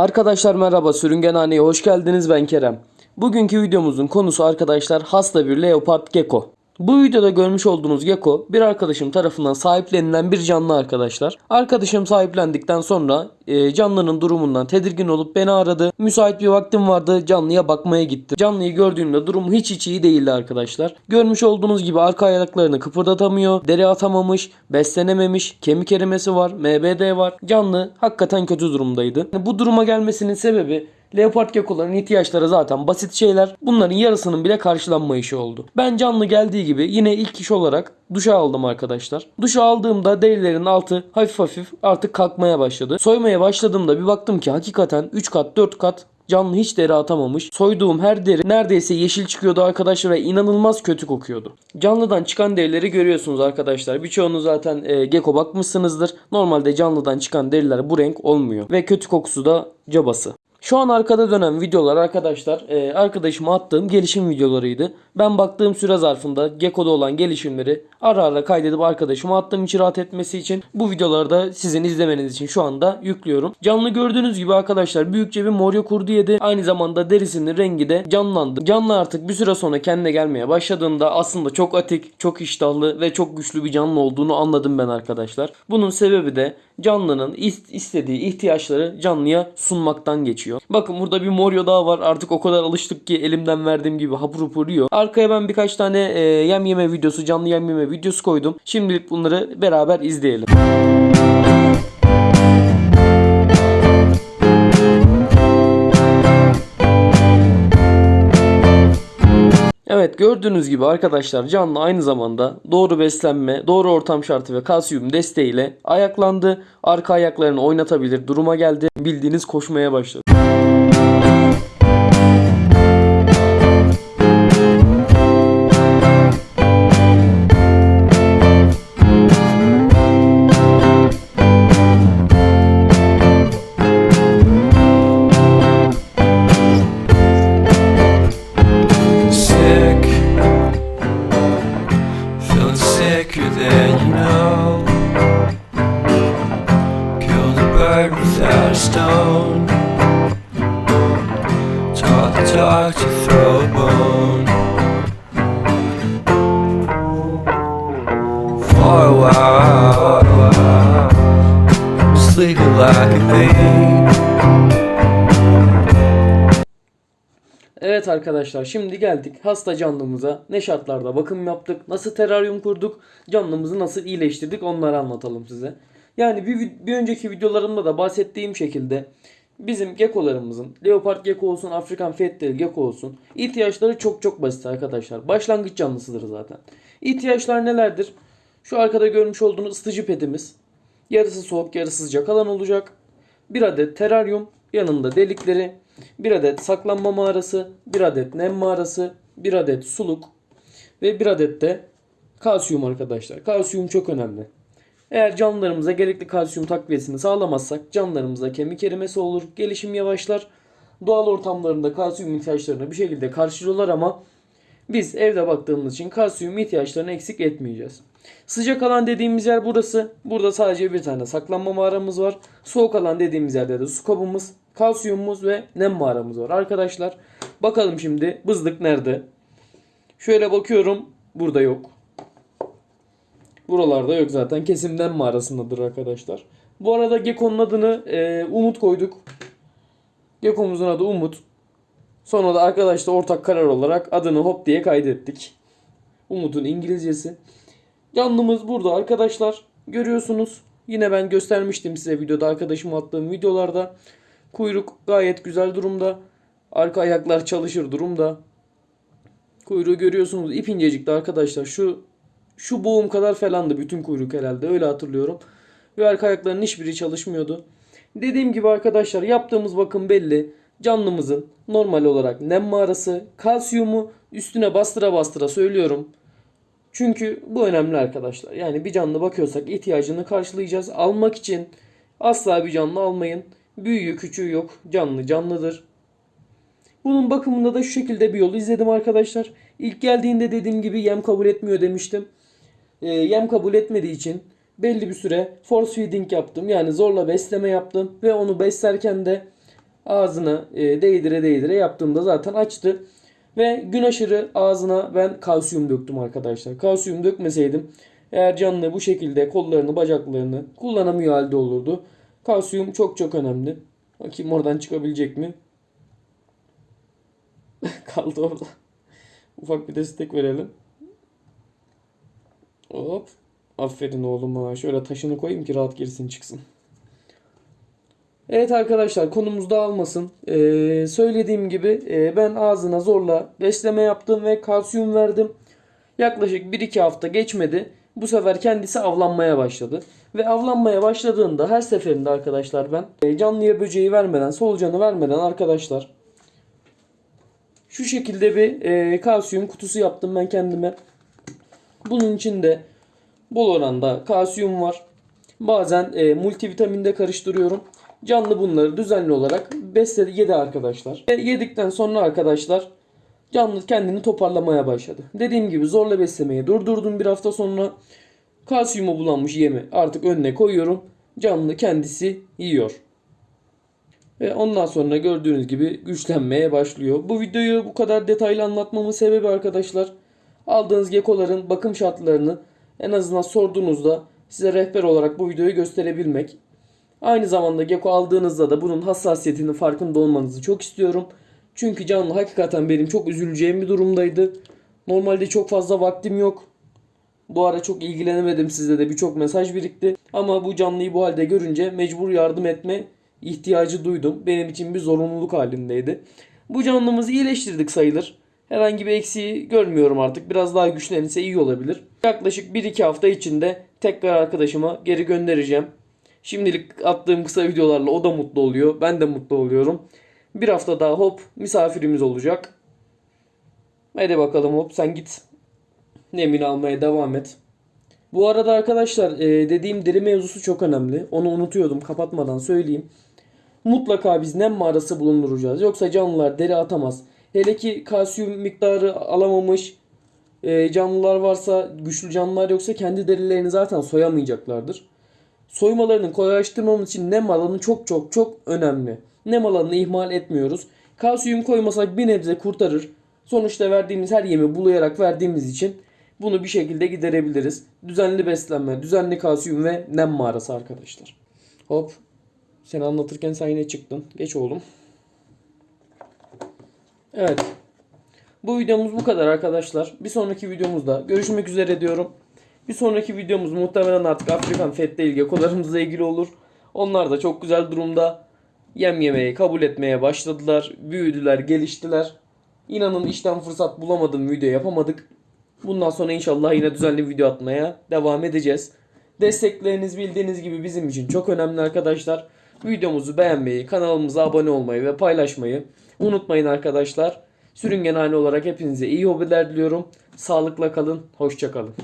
Arkadaşlar merhaba Sürüngenhane'ye hoş geldiniz ben Kerem. Bugünkü videomuzun konusu arkadaşlar hasta bir leopard gecko. Bu videoda görmüş olduğunuz gecko bir arkadaşım tarafından sahiplenilen bir canlı arkadaşlar. Arkadaşım sahiplendikten sonra e, canlının durumundan tedirgin olup beni aradı. Müsait bir vaktim vardı canlıya bakmaya gittim. Canlıyı gördüğümde durumu hiç hiç iyi değildi arkadaşlar. Görmüş olduğunuz gibi arka ayaklarını kıpırdatamıyor, deri atamamış, beslenememiş, kemik erimesi var, MBD var. Canlı hakikaten kötü durumdaydı. Bu duruma gelmesinin sebebi Leopard gecko'ların ihtiyaçları zaten basit şeyler. Bunların yarısının bile karşılanmayışı oldu. Ben canlı geldiği gibi yine ilk iş olarak duşa aldım arkadaşlar. Duşa aldığımda derilerin altı hafif hafif artık kalkmaya başladı. Soymaya başladığımda bir baktım ki hakikaten 3 kat 4 kat Canlı hiç deri atamamış. Soyduğum her deri neredeyse yeşil çıkıyordu arkadaşlar ve inanılmaz kötü kokuyordu. Canlıdan çıkan derileri görüyorsunuz arkadaşlar. Birçoğunuz zaten e, gecko bakmışsınızdır. Normalde canlıdan çıkan deriler bu renk olmuyor. Ve kötü kokusu da cabası. Şu an arkada dönen videolar arkadaşlar e, arkadaşıma attığım gelişim videolarıydı. Ben baktığım süre zarfında Gecko'da olan gelişimleri ara ara kaydedip arkadaşıma attığım için rahat etmesi için bu videoları da sizin izlemeniz için şu anda yüklüyorum. Canlı gördüğünüz gibi arkadaşlar büyükçe bir moryo kurdu yedi. Aynı zamanda derisinin rengi de canlandı. Canlı artık bir süre sonra kendine gelmeye başladığında aslında çok atik, çok iştahlı ve çok güçlü bir canlı olduğunu anladım ben arkadaşlar. Bunun sebebi de canlının is- istediği ihtiyaçları canlıya sunmaktan geçiyor. Bakın burada bir moryo daha var. Artık o kadar alıştık ki elimden verdiğim gibi hapur hapur yiyor. Arkaya ben birkaç tane e, yem yeme videosu, canlı yem yeme videosu koydum. Şimdilik bunları beraber izleyelim. Gördüğünüz gibi arkadaşlar canlı aynı zamanda doğru beslenme, doğru ortam şartı ve kalsiyum desteğiyle ayaklandı. Arka ayaklarını oynatabilir duruma geldi. Bildiğiniz koşmaya başladı. Dog to throw a bone. For a while, legal like a bee. Evet arkadaşlar şimdi geldik hasta canlımıza. Ne şartlarda bakım yaptık, nasıl teraryum kurduk, canlımızı nasıl iyileştirdik onları anlatalım size. Yani bir, bir önceki videolarımda da bahsettiğim şekilde bizim geckolarımızın, leopard gecko olsun, Afrikan fettel gecko olsun ihtiyaçları çok çok basit arkadaşlar. Başlangıç canlısıdır zaten. İhtiyaçlar nelerdir? Şu arkada görmüş olduğunuz ısıtıcı pedimiz. Yarısı soğuk, yarısı sıcak alan olacak. Bir adet teraryum, yanında delikleri, bir adet saklanma mağarası, bir adet nem mağarası, bir adet suluk ve bir adet de kalsiyum arkadaşlar. Kalsiyum çok önemli. Eğer canlılarımıza gerekli kalsiyum takviyesini sağlamazsak canlılarımızda kemik erimesi olur, gelişim yavaşlar. Doğal ortamlarında kalsiyum ihtiyaçlarını bir şekilde karşılıyorlar ama biz evde baktığımız için kalsiyum ihtiyaçlarını eksik etmeyeceğiz. Sıcak alan dediğimiz yer burası. Burada sadece bir tane saklanma mağaramız var. Soğuk alan dediğimiz yerde de su kabımız, kalsiyumumuz ve nem mağaramız var. Arkadaşlar bakalım şimdi bızlık nerede? Şöyle bakıyorum. Burada yok. Buralarda yok zaten. Kesim nem mağarasındadır arkadaşlar. Bu arada Gekko'nun adını e, Umut koyduk. Gekko'muzun adı Umut. Sonra da arkadaşlar ortak karar olarak adını hop diye kaydettik. Umut'un İngilizcesi. Canlımız burada arkadaşlar. Görüyorsunuz. Yine ben göstermiştim size videoda arkadaşım attığım videolarda. Kuyruk gayet güzel durumda. Arka ayaklar çalışır durumda. Kuyruğu görüyorsunuz ip incecikti arkadaşlar. Şu şu boğum kadar falandı bütün kuyruk herhalde öyle hatırlıyorum. Ve arka ayaklarının hiçbiri çalışmıyordu. Dediğim gibi arkadaşlar yaptığımız bakım belli. Canlımızın normal olarak nem mağarası, kalsiyumu üstüne bastıra bastıra söylüyorum. Çünkü bu önemli arkadaşlar. Yani bir canlı bakıyorsak ihtiyacını karşılayacağız. Almak için asla bir canlı almayın. Büyüğü küçüğü yok. Canlı canlıdır. Bunun bakımında da şu şekilde bir yol izledim arkadaşlar. İlk geldiğinde dediğim gibi yem kabul etmiyor demiştim. Ee, yem kabul etmediği için belli bir süre force feeding yaptım. Yani zorla besleme yaptım ve onu beslerken de ağzına e, değdire değdire yaptığımda zaten açtı. Ve gün aşırı ağzına ben kalsiyum döktüm arkadaşlar. Kalsiyum dökmeseydim eğer canlı bu şekilde kollarını bacaklarını kullanamıyor halde olurdu. Kalsiyum çok çok önemli. Bakayım oradan çıkabilecek mi? Kaldı orada. Ufak bir destek verelim. Hop. Aferin oğluma. Şöyle taşını koyayım ki rahat girsin çıksın. Evet arkadaşlar konumuz dağılmasın. Ee, söylediğim gibi e, ben ağzına zorla besleme yaptım ve kalsiyum verdim. Yaklaşık 1-2 hafta geçmedi. Bu sefer kendisi avlanmaya başladı. Ve avlanmaya başladığında her seferinde arkadaşlar ben e, canlıya böceği vermeden, solucanı vermeden arkadaşlar şu şekilde bir e, kalsiyum kutusu yaptım ben kendime. Bunun içinde bol oranda kalsiyum var. Bazen e, multivitamin de karıştırıyorum. Canlı bunları düzenli olarak besledi yedi arkadaşlar. Ve yedikten sonra arkadaşlar canlı kendini toparlamaya başladı. Dediğim gibi zorla beslemeyi durdurdum bir hafta sonra. Kalsiyumu bulanmış yemi artık önüne koyuyorum. Canlı kendisi yiyor. Ve ondan sonra gördüğünüz gibi güçlenmeye başlıyor. Bu videoyu bu kadar detaylı anlatmamın sebebi arkadaşlar aldığınız gekoların bakım şartlarını en azından sorduğunuzda size rehber olarak bu videoyu gösterebilmek. Aynı zamanda geko aldığınızda da bunun hassasiyetinin farkında olmanızı çok istiyorum. Çünkü canlı hakikaten benim çok üzüleceğim bir durumdaydı. Normalde çok fazla vaktim yok. Bu ara çok ilgilenemedim sizde de birçok mesaj birikti. Ama bu canlıyı bu halde görünce mecbur yardım etme ihtiyacı duydum. Benim için bir zorunluluk halindeydi. Bu canlımızı iyileştirdik sayılır. Herhangi bir eksiği görmüyorum artık. Biraz daha güçlenirse iyi olabilir. Yaklaşık 1-2 hafta içinde tekrar arkadaşıma geri göndereceğim. Şimdilik attığım kısa videolarla o da mutlu oluyor. Ben de mutlu oluyorum. Bir hafta daha hop misafirimiz olacak. Hadi bakalım hop sen git. Nemini almaya devam et. Bu arada arkadaşlar e, dediğim deri mevzusu çok önemli. Onu unutuyordum kapatmadan söyleyeyim. Mutlaka biz nem mağarası bulunduracağız. Yoksa canlılar deri atamaz. Hele ki kalsiyum miktarı alamamış e, canlılar varsa, güçlü canlılar yoksa kendi derilerini zaten soyamayacaklardır. Soymalarını kolaylaştırmamız için nem alanı çok çok çok önemli. Nem alanını ihmal etmiyoruz. Kalsiyum koymasak bir nebze kurtarır. Sonuçta verdiğimiz her yemi bulayarak verdiğimiz için bunu bir şekilde giderebiliriz. Düzenli beslenme, düzenli kalsiyum ve nem mağarası arkadaşlar. Hop. Seni anlatırken sen yine çıktın. Geç oğlum. Evet. Bu videomuz bu kadar arkadaşlar. Bir sonraki videomuzda görüşmek üzere diyorum. Bir sonraki videomuz muhtemelen artık Afrikan Fet'le ilgili konularımızla ilgili olur. Onlar da çok güzel durumda. Yem yemeyi kabul etmeye başladılar. Büyüdüler, geliştiler. İnanın işten fırsat bulamadım video yapamadık. Bundan sonra inşallah yine düzenli video atmaya devam edeceğiz. Destekleriniz bildiğiniz gibi bizim için çok önemli arkadaşlar. Videomuzu beğenmeyi, kanalımıza abone olmayı ve paylaşmayı unutmayın arkadaşlar. Sürüngen hane olarak hepinize iyi hobiler diliyorum. Sağlıkla kalın, hoşça kalın.